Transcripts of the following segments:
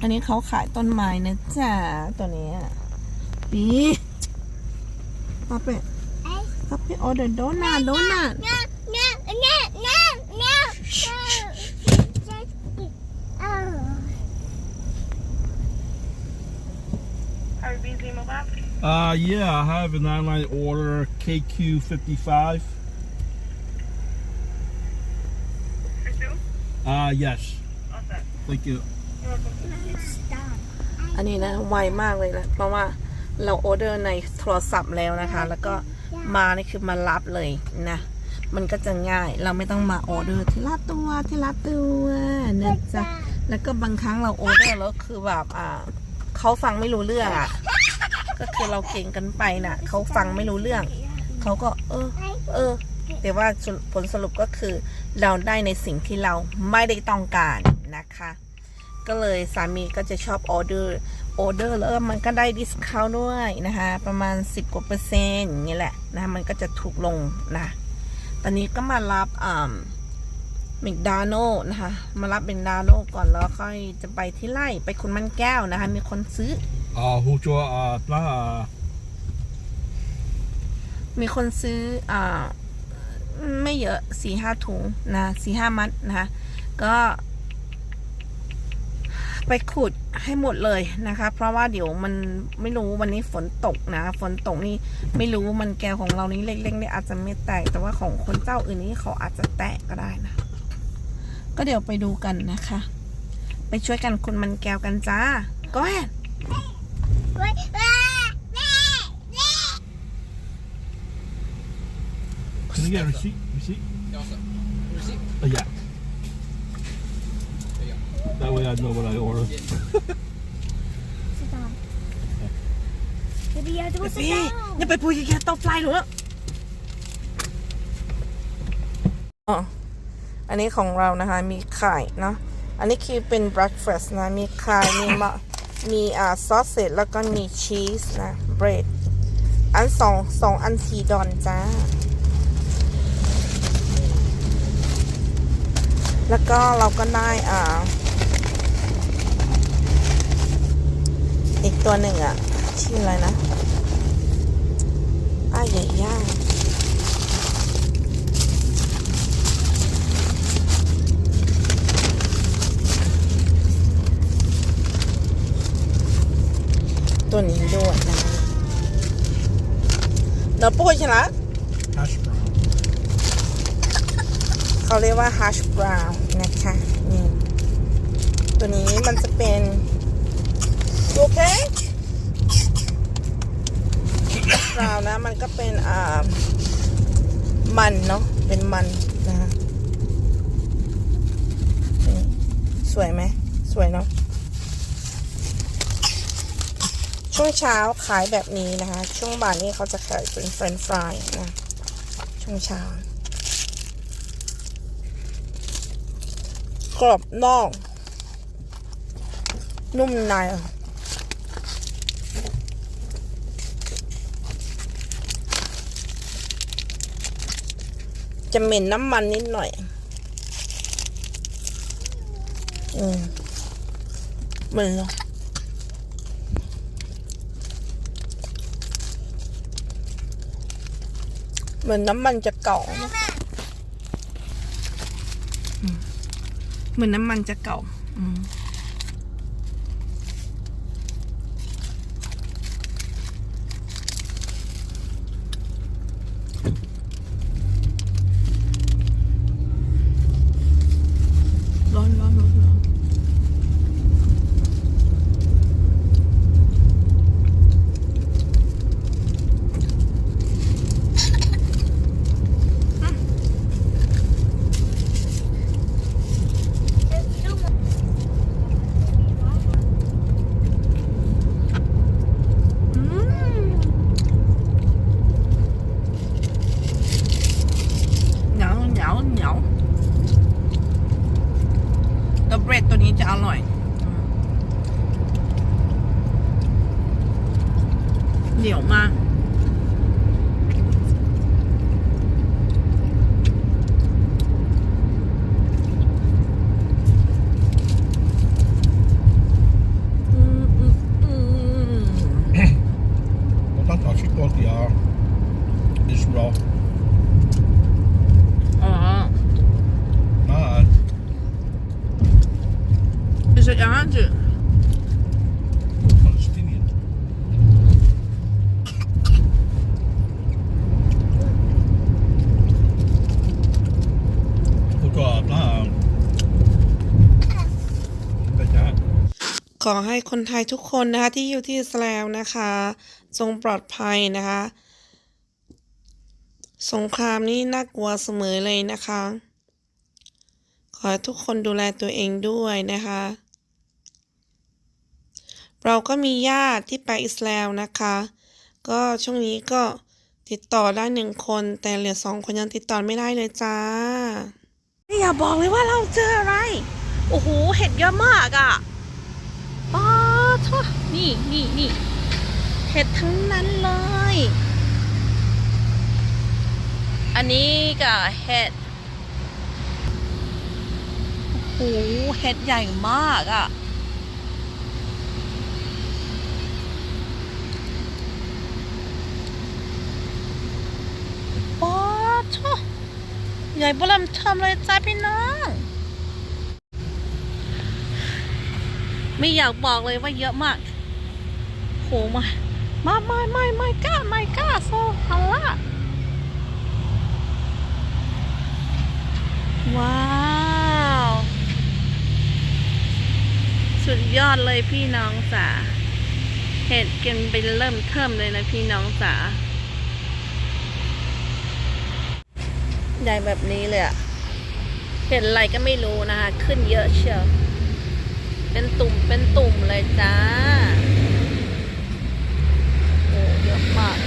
อันนี้เขาขายต้นไม้นะจ๊ะตัวเนี้ยปีป้าเป้ป้าเป้ออเดอร์โดนัทโดนัท No, no, no, no, no. Oh. Are we busy mobile? Uh, yeah, I have an online order KQ55. For two? Uh, yes. All set. Thank you. อันนี้นะไวมากเลยนะเพราะว่าเราออเดอร์ในโทรศัพท์แล้วนะคะ แล้วก็มานี่คือมารับเลยนะ มันก็จะง่ายเราไม่ต้องมาออเดอร์ทีละตัวทีละตัวนะจ๊ะแล้วก็บางครั้งเราออเดอร์แล้วคือแบบอ่าเขาฟังไม่รู้เรื่องอะก็คือเราเก่งกันไปน่ะเขาฟังไม่รู้เรื่องเขาก็ เออ เออ แต่ว่าผลสรุปก็คือ เราได้ในสิ่งที่เราไม่ได้ต้องการนะคะ ก็เลยสามีก็จะชอบออเดอร์ออเดอร์แล้วมันก็ได้ดิสคาวด้วยนะคะ ประมาณ 10 กว่าเปอร์เซ็นต์อย่างนี้แหละนะคะมันก็จะถูกลงนะ ตอนนี้ก็มารับอ่ามิกดาโนนะคะ มารับเบนดาโนก่อนแล้วค่อยจะไปที่ไร่ไปคุณมันแก้วนะคะ มีคนซื้อ Uh, hoezo, uh, la, uh, มีคนซื้ออ่าไม่เยอะสี่ห้าถุงนะสี่ห้ามัดนะคะก็ ไปขุดให้หมดเลยนะคะ เพราะว่าเดี๋ยวมันไม่รู้วันนี้ฝนตกนะ ฝนตกนี่ไม่รู้มันแก้วของเรานี้เล็กๆเนี่ยอาจจะไม่แตก แต่ว่าของคนเจ้าอื่นนี่เขาอาจจะแตกก็ได้นะ ก็เดี๋ยวไปดูกันนะคะ ไปช่วยกันคุณมันแก้วกันจ้าก็แ Wait, ah, ah, ah. can I get a receipt? Receipt? Receipt? Uh, yeah. That way I know what I ordered. Sit down. Baby, you have to go sit พี่ down. อย่าไปพูดแค่ตบไฟหนูอะอ๋ออันนี้ของเรานะคะ มีไข่เนาะอันนี้คือเป็น breakfast นะ มีไข่ มีมะมีอ่าซอสเสร็จแล้วก็มีชีสนะ bread อันสองสองอันทีดอนจ้า แล้วก็เราก็ได้อ่า อีก ตัวหนึ่งอะชื่ออะไรนะอ้ายใหญ่ย่างตัวนี้ด้วยนะเดี๋ยวปุ้ยชนะ Hash brown. เขาเรียกว่า hash brown นะคะ นี่ ตัวนี้มันจะเป็น โอเค hash brown นะ มันก็เป็นอ่ามันเนาะเป็นมันนะคะสวยไหมสวยเนาะช่วงเช้าขายแบบนี้นะคะ ช่วงบ่ายนี้เขาจะขายเป็นเฟรนฟรายนะ ช่วงเช้ากรอบนอก นุ่มใน จะเหม็นน้ำมันนิดหน่อยอืมเหมือนเหรอเหมือนน้ำมันจะเก่านะเหมือนน้ำมันจะเก่า อืม 有吗？嗯嗯嗯嗯嗯。我到小区过地铁，结束。 อให้คนไทยทุกคนนะคะที่อยู่ที่อิสราเอลนะคะจงปลอดภัยนะคะ สงครามนี่น่ากลัวเสมอเลยนะคะ ขอให้ทุกคนดูแลตัวเองด้วยนะคะ เราก็มีญาติที่ไปอิสราเอลนะคะ ก็ช่วงนี้ก็ติดต่อได้หนึ่งคน แต่เหลือสองคนยังติดต่อไม่ได้เลยจ้า อย่าบอกเลยว่าเราเจออะไร โอ้โห เห็ดเยอะมากอะ่ะ ป้าทนี่นี่นี่เห็ดทั้งนั้นเลย อันนี้กับเห็ดโอ้โหเห็ดใหญ่มากอะ่ะป้าทใหญ่บลัมทำเลยจ้าพี่น้อง ไม่อยากบอกเลยว่าเยอะมากโหมามาไม่ไม่ไม่กล้าไม่กล้าโซฮัลล่าว้าว สุดยอดเลยพี่น้องจ๋าเห็ดกันไปเริ่มเทิมเลยนะพี่น้องจ๋าใหญ่แบบนี้เลยอะเห็ดอะไรก็ไม่รู้นะคะ ขึ้นเยอะเชียว เป็นตุ่มเป็นตุ่มเลยจ้า โอ้เยอะมาก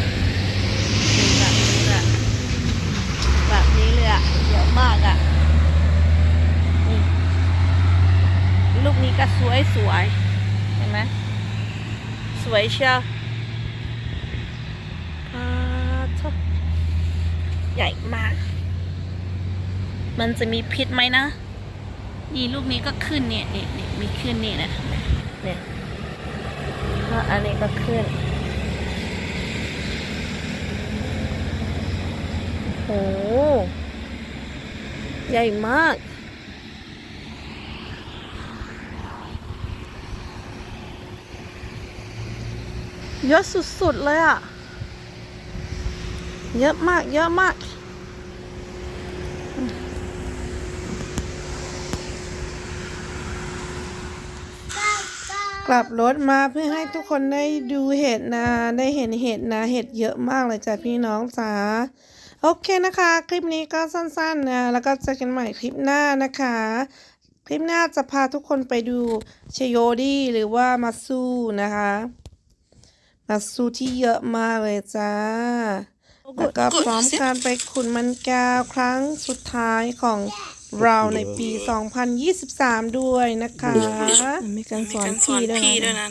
แบบนี้แหละแบบนี้เลยอะเยอะมากอะนี่ลูกนี้ก็สวยสวยๆเห็นไหมสวยเชียวปาทะใหญ่มาก มันจะมีพิษไหมนะ นี่ลูกนี้ก็ขึ้นเนี่ยเนี่ยเนี่ยมีขึ้นนี่นะเนี่ยแล้วอันนี้ก็ขึ้นโอ้โหใหญ่มากเยอะสุดๆเลยอะ เยอะมาก เยอะมาก กลับรถมาเพื่อให้ทุกคนได้ดูเห็ดนะได้เห็นเห็ดนะเห็ดเยอะมากเลยจ้ะพี่น้องจ๋าโอเคนะคะ คลิปนี้ก็สั้นๆนะแล้วก็เจอกันใหม่คลิปหน้านะคะ คลิปหน้าจะพาทุกคนไปดูเชโยดีหรือว่ามาซูนะคะมาซูที่เยอะมากเลยจ้าแล้วก็พร้อมการไปขุนมันแก้วครั้งสุดท้ายของ เราในปี 2023 ด้วยนะคะ มีการสอนพี่ด้วยนะ